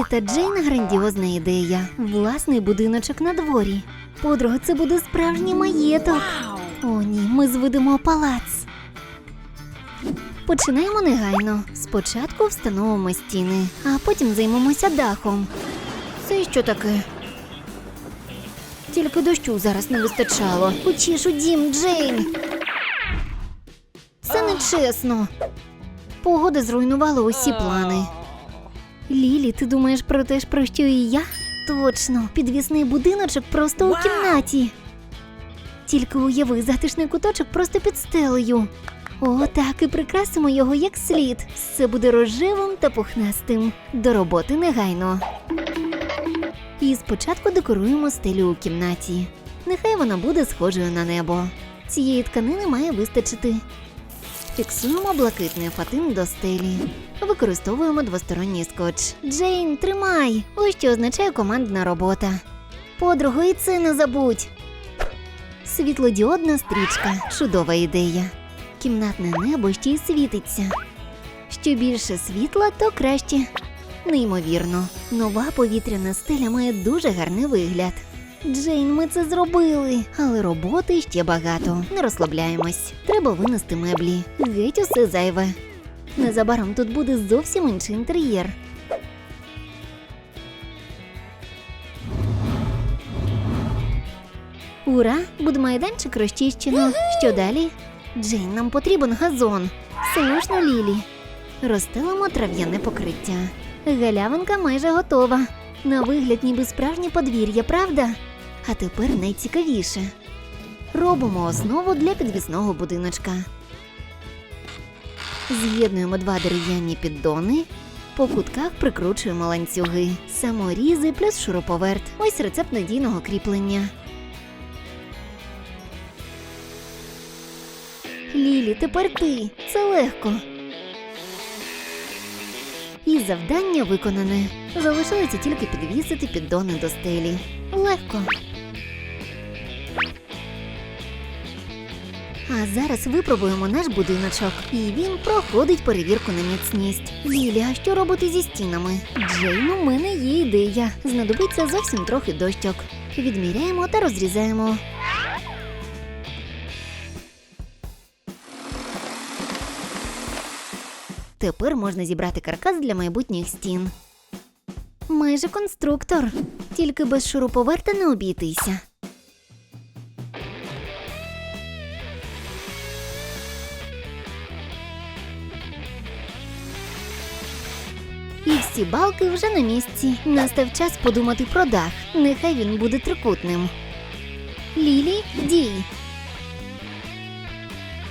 Лілі та Джейн грандіозна ідея. Власний будиночок на дворі. Подруга, це буде справжній маєток. О, ні, ми зведемо палац. Починаємо негайно. Спочатку встановимо стіни, а потім займемося дахом. Це що таке? Тільки дощу зараз не вистачало. Хочеш у дім, Джейн. Це нечесно. Погода зруйнувала усі плани. Лілі, ти думаєш про те ж, про що і я? Точно, підвісний будиночок просто у кімнаті. Тільки уяви затишний куточок просто під стелею. О, так і прикрасимо його як слід. Все буде рожевим та пухнастим. До роботи негайно. І спочатку декоруємо стелю у кімнаті. Нехай вона буде схожою на небо. Цієї тканини має вистачити. Фіксуємо блакитний фатин до стелі. Використовуємо двосторонній скотч. Джейн, тримай! Ось що означає командна робота. Подругу, і це не забудь. Світлодіодна стрічка чудова ідея. Кімнатне небо ще й світиться. Що більше світла, то краще. Неймовірно, нова повітряна стеля має дуже гарний вигляд. Джейн, ми це зробили, але роботи ще багато. Не розслабляємось. Треба винести меблі. Геть усе зайве. Незабаром тут буде зовсім інший інтер'єр. Ура! Будмайданчик розчищено. Що далі? Джейн, нам потрібен газон. Слушно, Лілі. Розстелимо трав'яне покриття. Галявинка майже готова. На вигляд ніби справжнє подвір'я, правда? А тепер найцікавіше. Робимо основу для підвісного будиночка. З'єднуємо два дерев'яні піддони. По кутках прикручуємо ланцюги, саморізи плюс шуруповерт. Ось рецепт надійного кріплення. Лілі, тепер ти. Це легко. І завдання виконане. Залишилося тільки підвісити піддони до стелі. Легко. А зараз випробуємо наш будиночок, і він проходить перевірку на міцність. Лілі, а що робити зі стінами? Джейн, у мене є ідея. Знадобиться зовсім трохи дощок. Відміряємо та розрізаємо. Тепер можна зібрати каркас для майбутніх стін. Майже конструктор, тільки без шуруповерта не обійтися. І всі балки вже на місці. Настав час подумати про дах. Нехай він буде трикутним. Лілі, дій.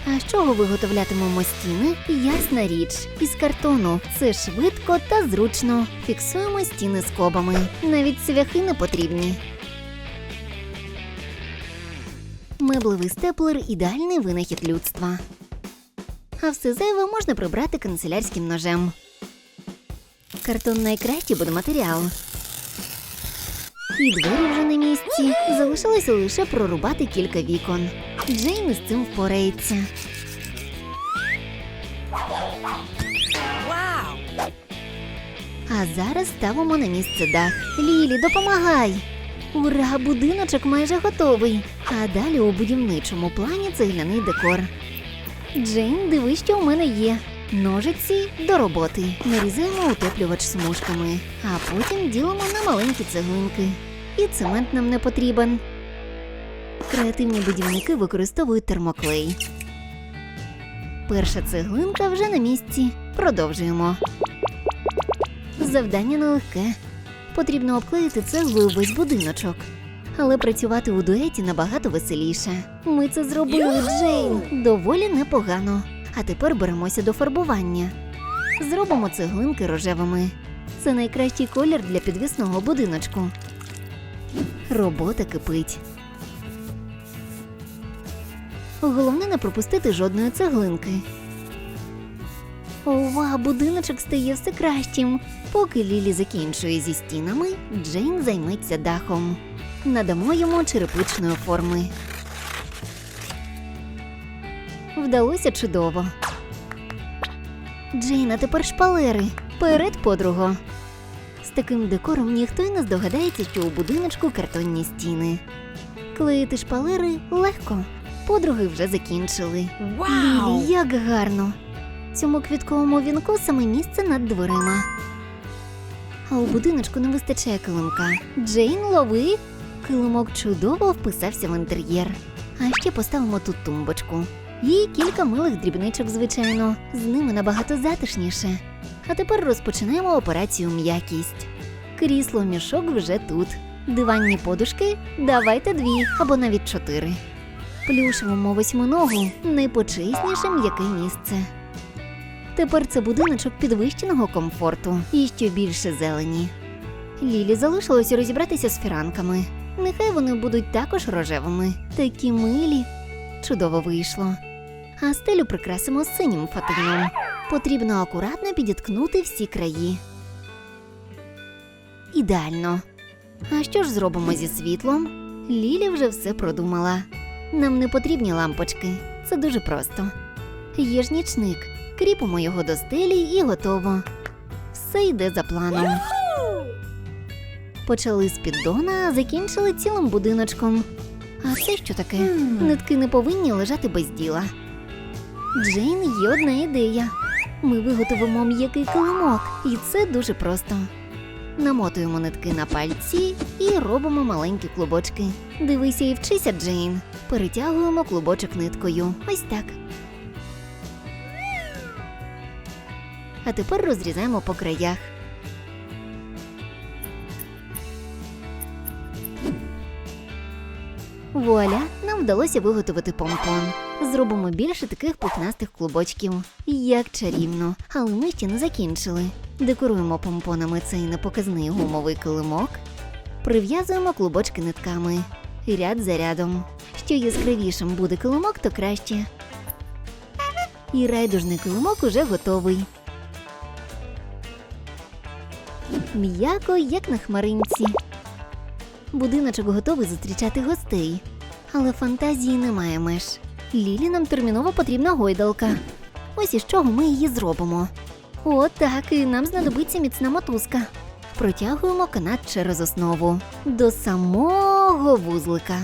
А з чого виготовлятимемо стіни? Ясна річ, із картону. Це швидко та зручно. Фіксуємо стіни скобами. Навіть цвяхи не потрібні. Меблевий степлер ідеальний винахід людства. А все зайве можна прибрати канцелярським ножем. Картон найкращий будматеріал. І двері вже на місці. Залишилося лише прорубати кілька вікон. Джейн із цим впорається. Wow! А зараз ставимо на місце дах. Лілі, допомагай! Ура, будиночок майже готовий. А далі у будівничому плані цегляний декор. Джейн, диви, що у мене є. Ножиці до роботи. Нарізаємо утеплювач смужками, а потім ділимо на маленькі цеглинки. І цемент нам не потрібен. Креативні будівники використовують термоклей. Перша цеглинка вже на місці. Продовжуємо. Завдання нелегке. Потрібно обклеїти цеглою весь будиночок. Але працювати у дуеті набагато веселіше. Ми це зробили, Джейн. Доволі непогано. А тепер беремося до фарбування. Зробимо цеглинки рожевими. Це найкращий колір для підвісного будиночку. Робота кипить. Головне не пропустити жодної цеглинки. Ова, будиночок стає все кращим. Поки Лілі закінчує зі стінами, Джейн займеться дахом. Надамо йому черепичної форми. Вдалося чудово. Джейн, а тепер шпалери. Перед подруго. З таким декором ніхто й не здогадається, що у будиночку картонні стіни. Клеїти шпалери легко. Подруги вже закінчили. Лілі, як гарно! Цьому квітковому вінку саме місце над дверима. А у будиночку не вистачає килимка. Джейн, лови! Килимок чудово вписався в інтер'єр. А ще поставимо тут тумбочку. І кілька милих дрібничок, звичайно. З ними набагато затишніше. А тепер розпочинаємо операцію м'якість. Крісло мішок вже тут. Диванні подушки давайте дві або навіть чотири. Плюшевому восьминогу найпочесніше м'яке місце. Тепер це будиночок підвищеного комфорту і ще більше зелені. Лілі залишилось розібратися з фіранками. Нехай вони будуть також рожевими. Такі милі. Чудово вийшло. А стелю прикрасимо синім фатином. Потрібно акуратно підіткнути всі краї. Ідеально. А що ж зробимо зі світлом? Лілі вже все продумала. Нам не потрібні лампочки. Це дуже просто. Є ж нічник. Кріпимо його до стелі і готово. Все йде за планом. Почали з піддона, а закінчили цілим будиночком. А це що таке? Нитки не повинні лежати без діла. Джейн є одна ідея. Ми виготовимо м'який килимок, і це дуже просто. Намотуємо нитки на пальці і робимо маленькі клубочки. Дивися і вчися, Джейн. Перетягуємо клубочок ниткою. Ось так. А тепер розрізаємо по краях. Вуаля, нам вдалося виготовити помпон. Зробимо більше таких пухнастих клубочків. Як чарівно, але ми ще не закінчили. Декоруємо помпонами цей непоказний гумовий килимок, прив'язуємо клубочки нитками ряд за рядом. Що яскравішим буде килимок, то краще. І райдужний килимок уже готовий. М'яко, як на хмаринці. Будиночок готовий зустрічати гостей. Але фантазії немає меж. Лілі нам терміново потрібна гойдалка. Ось із чого ми її зробимо. О, так, і нам знадобиться міцна мотузка. Протягуємо канат через основу до самого вузлика.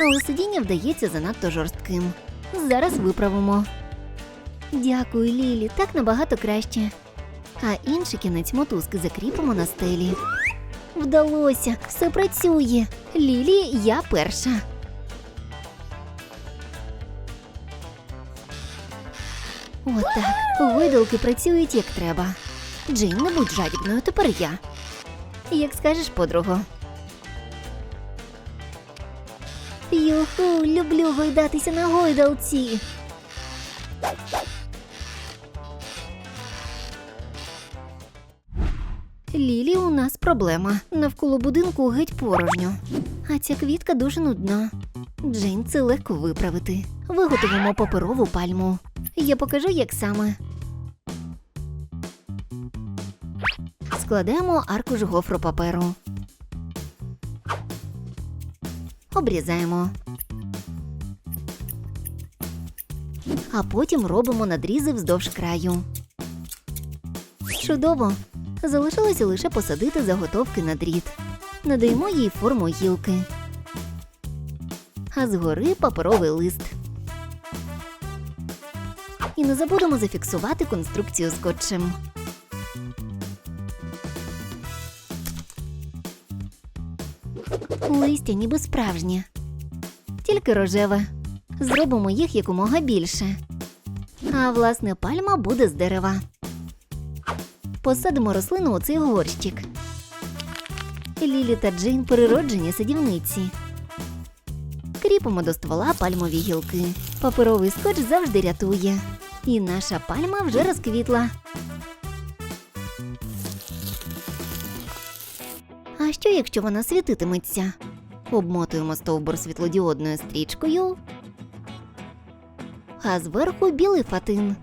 Але сидіння вдається занадто жорстким. Зараз виправимо. Дякую, Лілі, так набагато краще. А інший кінець мотузки закріпимо на стелі. Вдалося, все працює. Лілі, я перша. Отак. Видалки працюють як треба. Джейн, не будь жадібною, тепер я. Як скажеш, подруго. Юху, люблю гойдатися на гойдалці. Лілі, у нас проблема. Навколо будинку геть порожньо. А ця квітка дуже нудна. Джейн, це легко виправити. Виготовимо паперову пальму. Я покажу, як саме. Складаємо аркуш гофропаперу. Обрізаємо. А потім робимо надрізи вздовж краю. Чудово! Залишилося лише посадити заготовки на дріт. Надаємо їй форму гілки. А згори паперовий лист. І не забудемо зафіксувати конструкцію скотчем. Листя ніби справжнє, тільки рожеве. Зробимо їх якомога більше. А власне пальма буде з дерева. Посадимо рослину у цей горщик. Лілі та Джейн природжені садівниці. Кріпимо до ствола пальмові гілки. Паперовий скотч завжди рятує. І наша пальма вже розквітла. А що, якщо вона світитиметься? Обмотуємо стовбур світлодіодною стрічкою, а зверху білий фатин.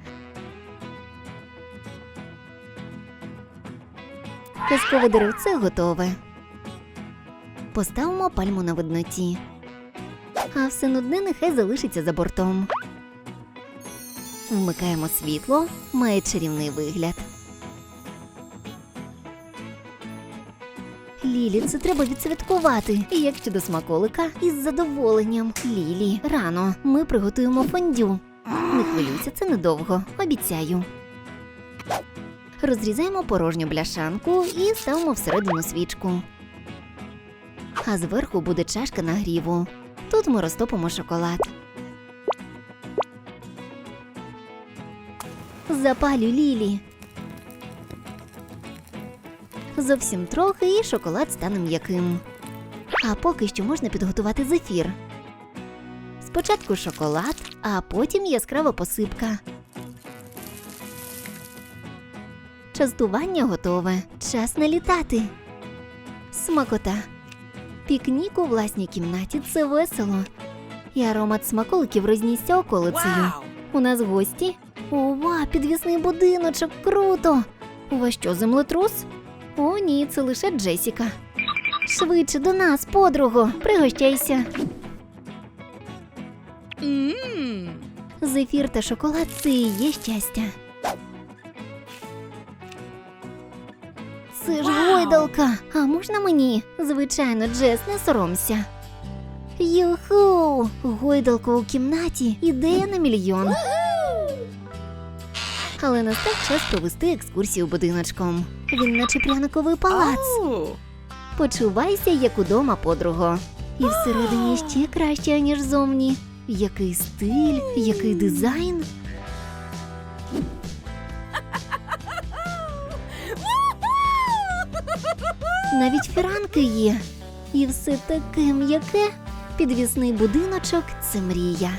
Казкове деревце готове. Поставимо пальму на видноті. А все нудне нехай залишиться за бортом. Вмикаємо світло, має чарівний вигляд. Лілі, це треба відсвяткувати. Як щодо смаколика, із задоволенням. Лілі, рано. Ми приготуємо фондю. Не хвилюйся, це недовго. Обіцяю. Розрізаємо порожню бляшанку і ставимо всередину свічку. А зверху буде чашка нагріву. Тут ми розтопимо шоколад. Запалю Лілі. Зовсім трохи і шоколад стане м'яким. А поки що можна підготувати зефір. Спочатку шоколад, а потім яскрава посипка. Частування готове. Час налітати. Смакота. Пікнік у власній кімнаті це весело. І аромат смаколиків рознісся околицею. У нас гості. Ова, підвісний будиночок, круто! У вас що, землетрус? О, ні, це лише Джесіка. Швидше до нас, подруго, пригощайся. Зефір та шоколад це і є щастя. Це ж Вау! гойдалка. А можна мені? Звичайно, Джес, не соромся. Юху! Гойдалка у кімнаті. Ідея на мільйон. Але настав час провести екскурсію будиночком. Він наче пряниковий палац. Почувайся, як удома, подруго. І всередині ще краще, ніж зовні. Який стиль, який дизайн. Навіть фіранки є. І все таке м'яке. Підвісний будиночок це мрія.